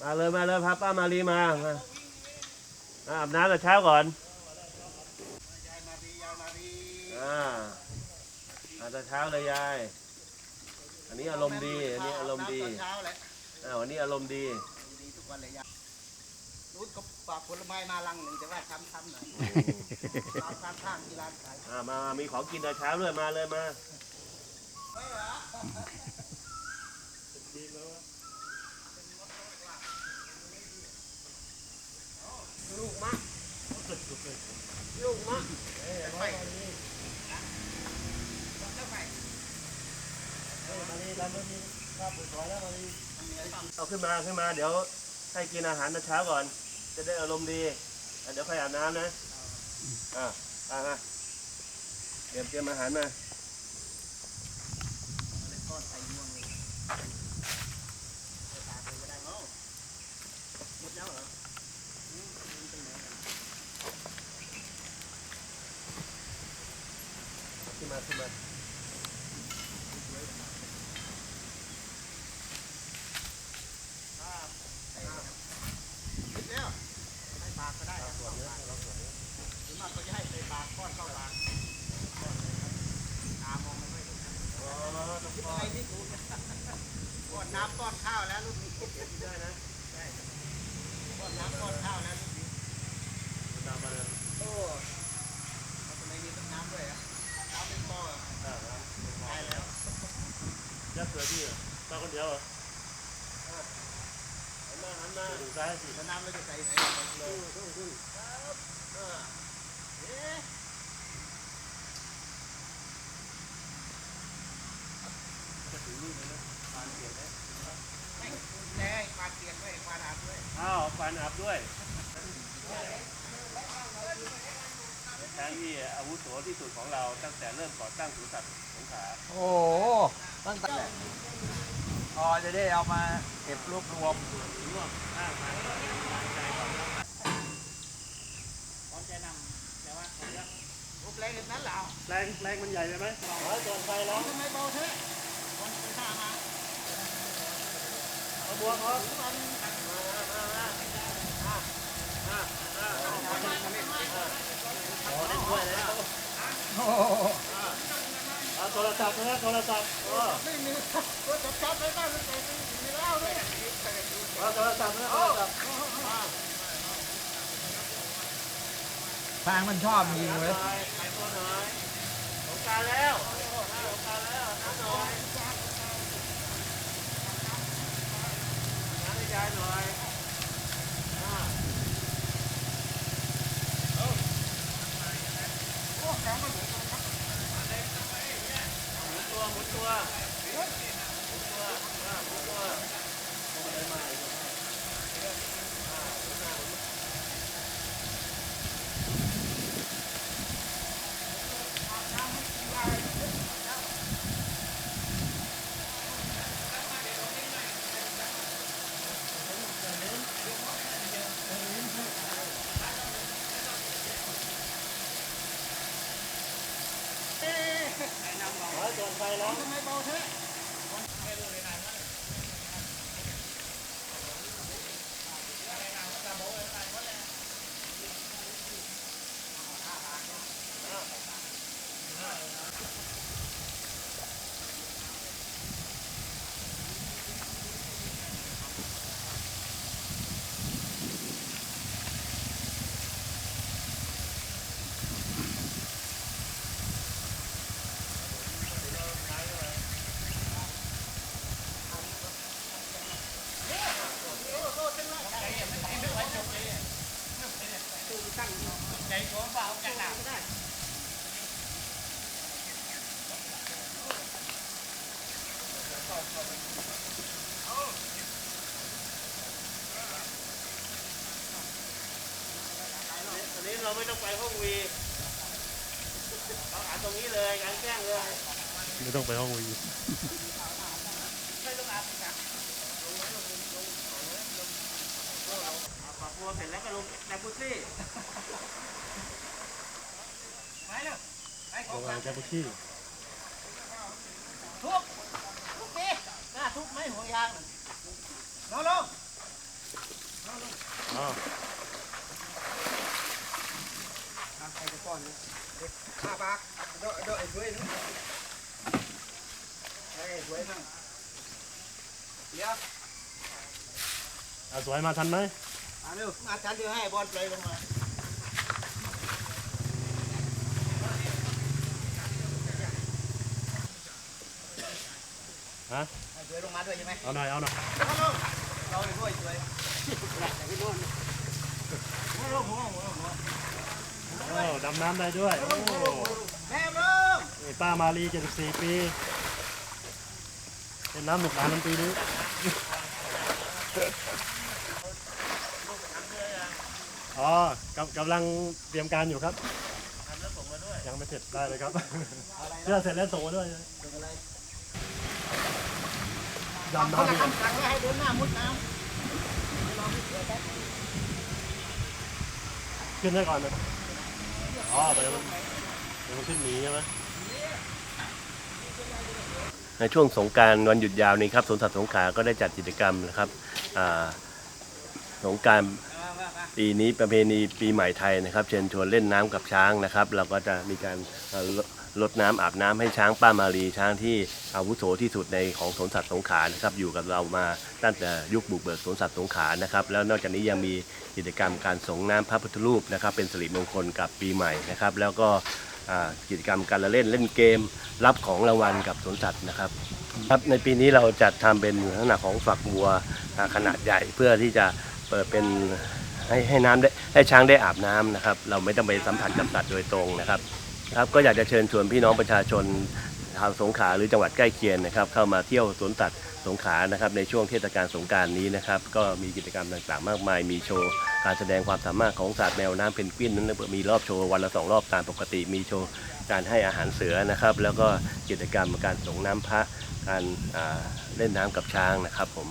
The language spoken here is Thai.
มาเลยมาเลยพาป้ามารีมามาอาอาบน้ำแต่เช้าก่อนอ่าอาบแต่เช้าเลยยาย อันนี้อารมณ์ดี อันนี้อารมณ์ดีเช้าแหละอ่าวันนี้อารมณ์ดีดีทุกวันเลยยานู้นก็ฝากผลไม้มาลังหนึ่งแต่ว่าทำทำหน่อยร้านข้างข้างที่ร้านขายอ่ามามา มีของกินแต่เช้าด้วยมาเลยมาลูก มะลูกมะไปเอาขึ้นมาขึ้นมาเดี๋ยวให้กินอาหารแต่เช้าก่อน จะได้อารมณ์ดีเดี๋ยวค่อยอาบน้ำนะอ่าอ่ามาเตรียมเตรียมอาหารมา ก้อนใส่ม่วงเลยไปตากเลยก็ได้เนาะหมดแล้วเหรออืมมันเป็นไงกัน ขึ้นมาขึ้นมา หมดแล้วให้ปากก็ได้ครับเข้าปากหรือ มากก็จะให้ใส่ปากก้อนเข้าปากตามองไม่ค่อยเห็นนะอ๋อต้องคิดอะไรไม่ถูกก้อนน้ำก้อนข้าวแล้วลูกนี้ได้นะใช่ก้อนน้ำก้อนข้าวแล้วลูกนี้ตามมาเลยโอ้เอาทำไมมีต้นน้ำด้วยอะน้ำเป็นพอเหรออ่าครับตายแล้วยัดเสือที่เหรอมาคนเดียวเหรอหันมาหันมาถึงซ้ายสิแล้วน้ำเราจะใส่ไหนเลยขึ้นขึ้นอ่าเอ๊ะจะถึงนี่เลยนะปานเปลี่ยนไหมไม่แช่ปลาเปียกด้วยปลาอาบ อ้าวปานอาบด้วยช้างที่อาวุโสที่สุดของเราตั้งแต่เริ่มก่อตั้งสวนสัตว์สงขลาโอ้โหตั้งแต่พอจะได้เอามาเก็บรวบรวมรวมข้างมา พร้อมใจนำแต่ว่าขอยักรูป แรงแบบนั้นเหรอแรงแรงมันใหญ่ไปไหมร้อยโดนไฟร้อนทำไมเบาเท่คนไปฆ่ามาเอาบัวเขามันขอได้ช่วยแล้วโอ้โหเอาโทรศัพท์นะโทรศัพท์เออไม่มีตัวจับจับไปบ้านมันใส่มีเหล้าด้วยเอาโทรศัพท์นะโทรศัพท์ฟางมันชอบยิงน้ำหเลน่อยยไข่ตัวหน่อยสง การแล้วสงการแล้วน้ำหน่อยน้ำให้ยายหน่อยอ่าโอ้แข็งมันหมุนตัวหมุนตัวหมุนตัวอ่าหมุนตัวลงไปใหม่อ่าหมุนหน้าหมุน เอ๊ะ ร้อยโดนไฟร้อน ทำไมเบาเท่ อันนี้ เราไม่ต้องไปห้องวีเราอ่านตรงนี้เลยงานแจ้งเลยไม่ต้องไปห้องวีปรับตัวเสร็จแล้วก็ลงแจกุซี่ไปเลยไปขลองงอ่างแจบุชี่ทุบทุบดิหน้าทุบไหมหัวยางน้องลงอ๋อน้ำใคร จะป้อนนี่เด็กข้าปากโดดโดดไอ้สวยนึงไอ้สวยมั่งเดี๋ยวอะสวยมาทันไหมมาเร็วมาชันเดียวให้บอลเลยลงมาฮะให้สวยลงมาด้วยใช่ไหมเอาหน่อยเอาหน่อยเอาลงเราเลยด้วยสวยแต่ไม่โดนหัวลงหัวหัวหัว โอ้ดำน้ำได้ด้วย โอ้แม่ลงนี่ป้ามาลี74 ปีเป็นน้ำหนุกหลานทั้งปีนี้อ๋อกำกำลังเตรียมการอยู่ครับยังไม่เสร็จได้เลยครับเชื่อเสร็จแล้วส่งมาด้วยดำน้ำดีคำสั่งให้เดินหน้ามุดน้ำขึ้นได้ก่อนนะ อ๋อไปแล้วมันมันขึ้นหนีใช่ไหมในช่วงสงการวันหยุดยาวนี้ครับสวนสัตว์สงขลาก็ได้จัดกิจกรรมนะครับอ่าสงการ ปีนี้ประเพณีปีใหม่ไทยนะครับ เชิญชวนเล่นน้ำกับช้างนะครับ เราก็จะมีการลดน้ำอาบน้ำให้ช้างป้ามารีช้างที่อาวุโสที่สุดในของสวนสัตว์สงขลานะครับอยู่กับเรามาตั้งแต่ยุคบุกเบิกสวนสัตว์สงขลานะครับแล้วนอกจากนี้ยังมีกิจกรรมการส่งน้ำพระพุทธรูปนะครับ เป็นสิริมงคลกับปีใหม่นะครับ แล้วก็กิจกรรมการละเล่นเล่นเกม รับของรางวัลกับสวนสัตว์นะครับครับในปีนี้เราจัดทำเป็นลักษณะของฝักบัวขนาดใหญ่เพื่อที่จะเปิดเป็น ให้ให้น้ำได้ให้ช้างได้อาบน้ำนะครับ เราไม่ต้องไปสัมผัสกับสัตว์โดยตรงนะครับครับก็อยากจะเชิญชวนพี่น้องประชาชนชาวสงขลาหรือจังหวัดใกล้เคียงนะครับ เข้ามาเที่ยวสวนสัตว์สงขลานะครับในช่วงเทศกาลสงการนี้นะครับ ก็มีกิจกรรมต่างๆ มากมาย มีโชว์การแสดงความสามารถของสัตว์แมวน้ำเพนกวินนั้นมีรอบโชว์วันละสองรอบตามปกติ มีโชว์การให้อาหารเสือนะครับ แล้วก็กิจกรรมการส่งน้ำพระการเล่นน้ำกับช้างนะครับผม